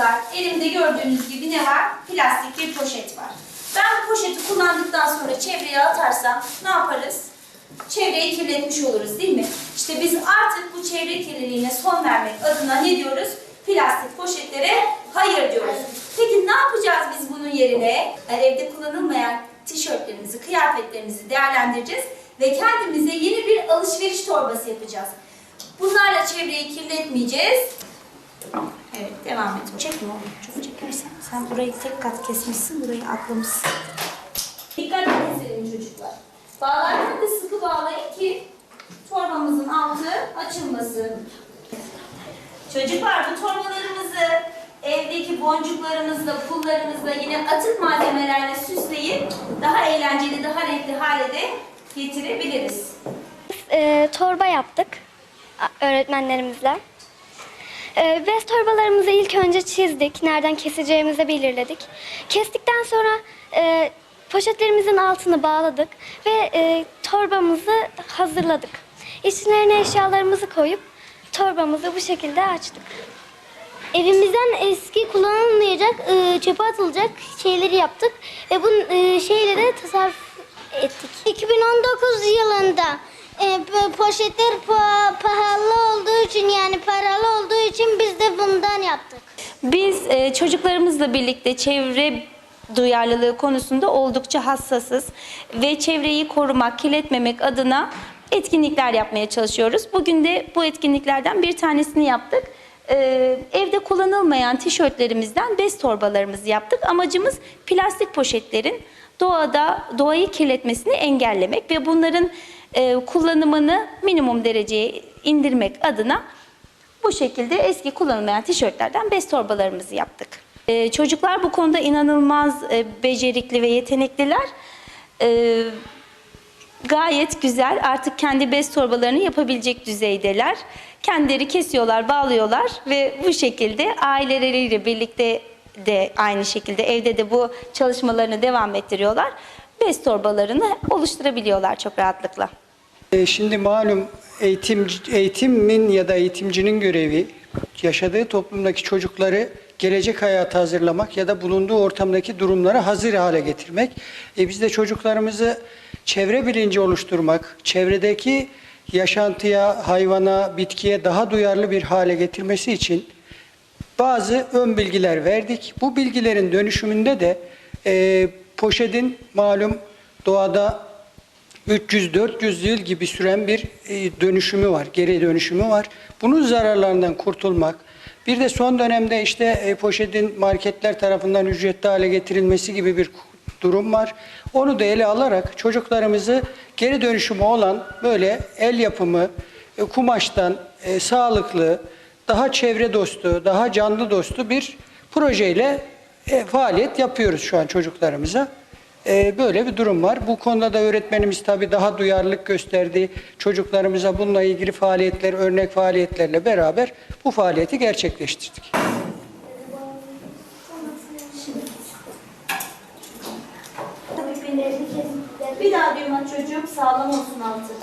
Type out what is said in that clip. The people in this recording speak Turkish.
çocuklar, elimde gördüğünüz gibi ne var? Plastik bir poşet var. Ben bu poşeti kullandıktan sonra çevreye atarsam ne yaparız? Çevreyi kirletmiş oluruz değil mi? İşte biz artık bu çevre kirliliğine son vermek adına ne diyoruz? Plastik poşetlere hayır diyoruz. Peki ne yapacağız biz bunun yerine? Evde kullanılmayan tişörtlerimizi, kıyafetlerimizi değerlendireceğiz ve kendimize yeni bir alışveriş torbası yapacağız. Bunlarla çevreyi kirletmeyeceğiz. Devam et. Çekme oğlum, çok çekersen. Sen burayı tek kat kesmişsin, burayı atlamışsın. Dikkat keselim çocuklar. Bağlarken de sıkı bağlayın ki torbamızın altı açılmasın. Çocuklar bu torbalarımızı evdeki boncuklarımızla, pullarımızla yine atık malzemelerle süsleyip daha eğlenceli, daha renkli hale de getirebiliriz. e, torba yaptık öğretmenlerimizle. E, bez torbalarımızı ilk önce çizdik. Nereden keseceğimizi belirledik. Kestikten sonra e, poşetlerimizin altını bağladık ve e, torbamızı hazırladık. İçlerine eşyalarımızı koyup torbamızı bu şekilde açtık. Evimizden eski kullanılmayacak, e, çöpe atılacak şeyleri yaptık ve bu e, şeyleri tasarruf ettik. 2019 yılında poşetler pa- pahalı olduğu için yani paralı olduğu için biz de bundan yaptık. Biz e, çocuklarımızla birlikte çevre duyarlılığı konusunda oldukça hassasız ve çevreyi korumak, kirletmemek adına etkinlikler yapmaya çalışıyoruz. Bugün de bu etkinliklerden bir tanesini yaptık. E, evde kullanılmayan tişörtlerimizden bez torbalarımızı yaptık. Amacımız plastik poşetlerin doğada doğayı kirletmesini engellemek ve bunların e, kullanımını minimum dereceye indirmek adına bu şekilde eski kullanılmayan tişörtlerden bez torbalarımızı yaptık. Ee, çocuklar bu konuda inanılmaz e, becerikli ve yetenekliler. Ee, gayet güzel. Artık kendi bez torbalarını yapabilecek düzeydeler. Kendileri kesiyorlar, bağlıyorlar ve bu şekilde aileleriyle birlikte de aynı şekilde evde de bu çalışmalarını devam ettiriyorlar. Bez torbalarını oluşturabiliyorlar çok rahatlıkla. E, Şimdi malum eğitim eğitimin ya da eğitimcinin görevi yaşadığı toplumdaki çocukları gelecek hayata hazırlamak ya da bulunduğu ortamdaki durumlara hazır hale getirmek. E biz de çocuklarımızı çevre bilinci oluşturmak, çevredeki yaşantıya, hayvana, bitkiye daha duyarlı bir hale getirmesi için bazı ön bilgiler verdik. Bu bilgilerin dönüşümünde de e, poşetin malum doğada 300-400 yıl gibi süren bir e, dönüşümü var, geri dönüşümü var. Bunun zararlarından kurtulmak, bir de son dönemde işte e, poşetin marketler tarafından ücretli hale getirilmesi gibi bir durum var. Onu da ele alarak çocuklarımızı geri dönüşümü olan böyle el yapımı, e, kumaştan sağlıklı, daha çevre dostu, daha canlı dostu bir projeyle e, faaliyet yapıyoruz şu an çocuklarımıza. E, böyle bir durum var. Bu konuda da öğretmenimiz tabii daha duyarlılık gösterdi. Çocuklarımıza bununla ilgili faaliyetler, örnek faaliyetlerle beraber bu faaliyeti gerçekleştirdik. Bir daha duyma çocuğum sağlam olsun altı.